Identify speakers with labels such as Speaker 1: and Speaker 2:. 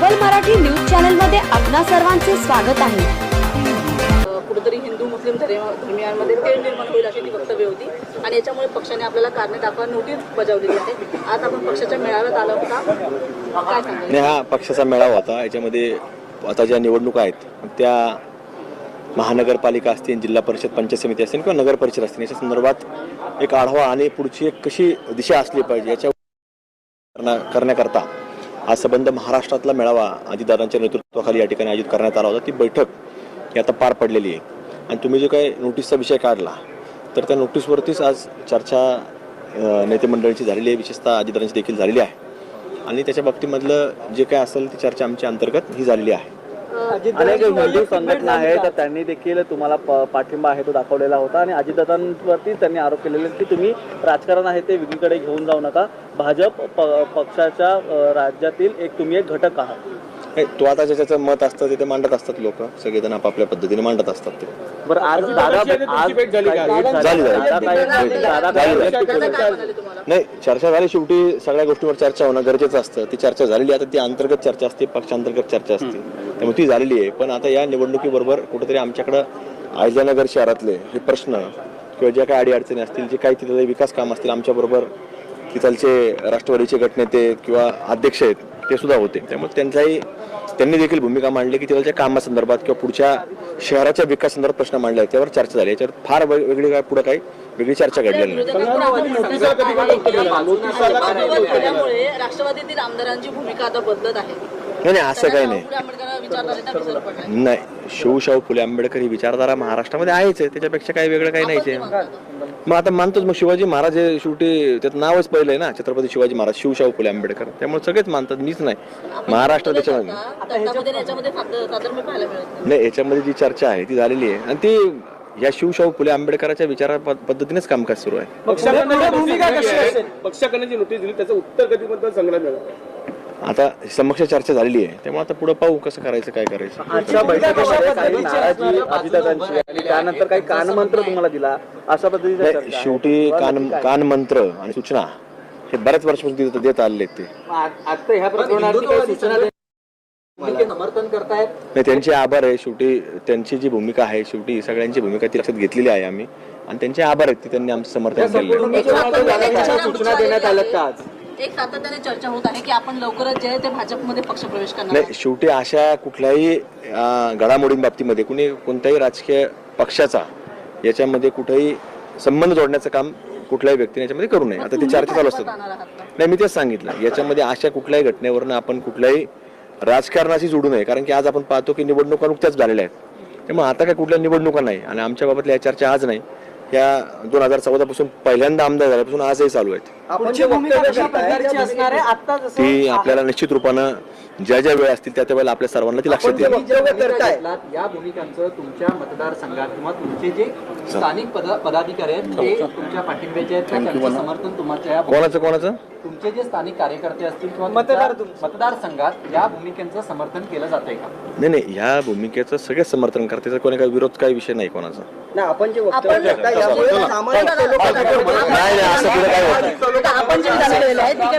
Speaker 1: सबल मराठी न्यूज चॅनलमध्ये आपणा सर्वांचे स्वागत आहे.
Speaker 2: कुठेतरी हिंदू मुस्लिम धर्म धर्मियांमध्ये तेढ निर्माण होईल अशी ती वक्तव्य होती. आणि याच्यामुळे पक्षाने आपल्याला कारणे दाखवा नोटीस बजावलेली आहे आज आपण पक्षाच्या मेळाव्यात आलो होता काय सांगाल?
Speaker 3: आणि हा पक्षाचा मेळावा होता. याच्यामध्ये आता ज्या निवडणुका आहेत त्या महानगरपालिका असतील जिल्हा परिषद पंचायत समिती असतील किंवा नगर परिषद असतील याच्या संदर्भात एक आढावा आणि पुढची एक कशी दिशा असली पाहिजे याच्या करण्या- करण्याकरता हा संबंध महाराष्ट्रातला मेळावा अजितदादांच्या नेतृत्वाखाली या ठिकाणी आयोजित करण्यात आला होता. ती बैठक ही आता पार पडलेली आहे. आणि तुम्ही जो काही नोटीसचा विषय काढला तर त्या नोटीसवरतीच आज चर्चा नेते मंडळीची झालेली आहे. विशेषतः अजितदादांची देखील झालेली आहे. आणि त्याच्या बाबतीमधलं जे काय असेल ती चर्चा आमच्या अंतर्गत ही झालेली आहे.
Speaker 4: अनेक हिंदू संघटना आहेत तर त्यांनी देखील तुम्हाला पाठिंबा आहे तो दाखवलेला होता. आणि अजितदादांवरती त्यांनी आरोप केलेले की तुम्ही राजकारण आहे ते वेगळीकडे घेऊन जाऊ नका. भाजप पक्षाच्या राज्यातील एक तुम्ही एक घटक आहात.
Speaker 3: नाही, तो आता ज्याचं मत असतं ते ते मांडत असतात लोक. सगळेजण आपापल्या पद्धतीने मांडत असतात ते.
Speaker 4: बरं आज दादा आज काही भेट झाली. दादा.
Speaker 2: काय
Speaker 3: नाही चर्चा झाली शेवटी सगळ्या गोष्टींवर चर्चा होणं गरजेचं असतं. ती चर्चा झालेली आहे आता ती अंतर्गत चर्चा असते पक्षांतर्गत चर्चा असते. त्यामुळे ती झालेली आहे. पण आता या निवडणुकीबरोबर कुठेतरी आमच्याकडं अहिल्यानगर शहरातले हे प्रश्न किंवा ज्या काही अडीअडचणी असतील जे काही तिथले विकास काम असतील आमच्याबरोबर तिथलचे राष्ट्रवादीचे गटनेते किंवा अध्यक्ष आहेत ते सुद्धा होते. त्यामुळे त्यांचाही त्यांनी देखील भूमिका मांडली की तिथलच्या कामासंदर्भात किंवा पुढच्या शहराच्या विकास संदर्भात प्रश्न मांडले त्यावर चर्चा झाली. याच्यावर फार वेग- वेगळी काय पुढे काही वेगळी चर्चा घडलेली नाही.
Speaker 2: त्यामुळे राष्ट्रवादीतील आमदारांची भूमिका आता बदलत आहे.
Speaker 3: नाही नाही असं काही नाही. नाही. शिवशाहू फुले आंबेडकर ही विचारधारा महाराष्ट्रामध्ये आहेच आहे. त्याच्यापेक्षा काही वेगळं काही नाहीच आहे. मग आता मानतोच मग शिवाजी महाराज हे शेवटी त्यात नावच पहिलं आहे ना छत्रपती शिवाजी महाराज शिवशाहू फुले आंबेडकर. त्यामुळे सगळेच मानतात मीच नाही. महाराष्ट्र त्याच्यामध्ये
Speaker 2: नाही.
Speaker 3: याच्यामध्ये जी चर्चा आहे ती झालेली आहे. आणि ती या शिवशाहू फुले आंबेडकरांच्या विचारा पद्धतीनेच कामकाज सुरू आहे.
Speaker 5: पक्षाकडे जी नोटीस दिली त्याचं उत्तर कधीबद्दल मिळाला?
Speaker 3: आता समक्ष चर्चा झालेली आहे. त्यामुळे आता पुढे पाहू कसं करायचं काय करायचं.
Speaker 4: आजच्या बैठकीमध्ये काही नाराजी अजितदादांची आणि त्यानंतर काही कानमंत्र तुम्हाला दिला? अशा पद्धतीच्या
Speaker 3: नाही,
Speaker 4: चर्चा आहेत.
Speaker 3: शेवटी कान कान मंत्र आणि सूचना हे बऱ्याच वर्षापासून देत- देत आलेले आहेत ते.
Speaker 4: आता ह्या प्रकरणाची काही सूचना समर्थन करतायत.
Speaker 3: नाही त्यांचे आभार आहे. शेवटी त्यांची जी भूमिका आहे शेवटी सगळ्यांची भूमिका ती लक्षात घेतलेली आहे आम्ही. आणि त्यांचे आभार आहेत की त्यांनी आमचं समर्थन केलेलं आहे.
Speaker 4: सूचना देण्यात आल्यात का आज?
Speaker 2: एक सातत्याने चर्चा होत आहे की आपण लवकरच जे आहे ते भाजपमध्ये पक्ष प्रवेश करणार
Speaker 3: नाही शेवटी अशा कुठल्याही घडामोडींबाबतीमध्ये कुणी कोणत्याही राजकीय पक्षाचा याच्यामध्ये कुठेही संबंध जोडण्याचं काम कुठल्याही व्यक्तीने याच्यामध्ये करू नये. आता ती चर्चा चालू असतात? नाही मी तेच सांगितलं. याच्यामध्ये अशा कुठल्याही घटनेवरनं आपण कुठल्याही राजकारणाशी जोडू नये. कारण की आज आपण पाहतो की निवडणुका नुकत्याच झालेल्या आहेत. त्यामुळे आता काय कुठल्या निवडणुका नाही आणि आमच्या बाबतल्या या चर्चा आज नाही. या दोन हजार चौदा पासून पहिल्यांदा आमदार झाल्यापासून आजही चालू आहेत.
Speaker 4: आपण जे वक्तव्य करताय, असणार आहे? आता जसं
Speaker 3: ती आपल्याला निश्चित रूपानं ज्या ज्या वेळ असतील त्या त्या वेळेला आपल्या सर्वांना ती लक्षात येईल.
Speaker 6: या भूमिकांचं तुमच्या मतदारसंघात किंवा तुमचे जे स्थानिक पद पदाधिकारी आहेत ते तुमच्या पाठिंब्याचे आहेत का? त्यांचं समर्थन तुमच्या या
Speaker 3: कोणाचं कोणाचं?
Speaker 6: तुमचे जे स्थानिक कार्यकर्ते असतील किंवा मतदार मतदारसंघात या भूमिकेचं समर्थन केलं जातंय का?
Speaker 3: नाही नाही ह्या भूमिकेचं सगळे समर्थन करते कोणी काही विरोध काही विषय नाही कोणाचा.
Speaker 4: नाही आपण जे यामुळे सामान्य लोकांना
Speaker 3: नाही नाही असं पुढे काय होत नाही.
Speaker 2: आपण जे विधान केलेले आहेत ती काय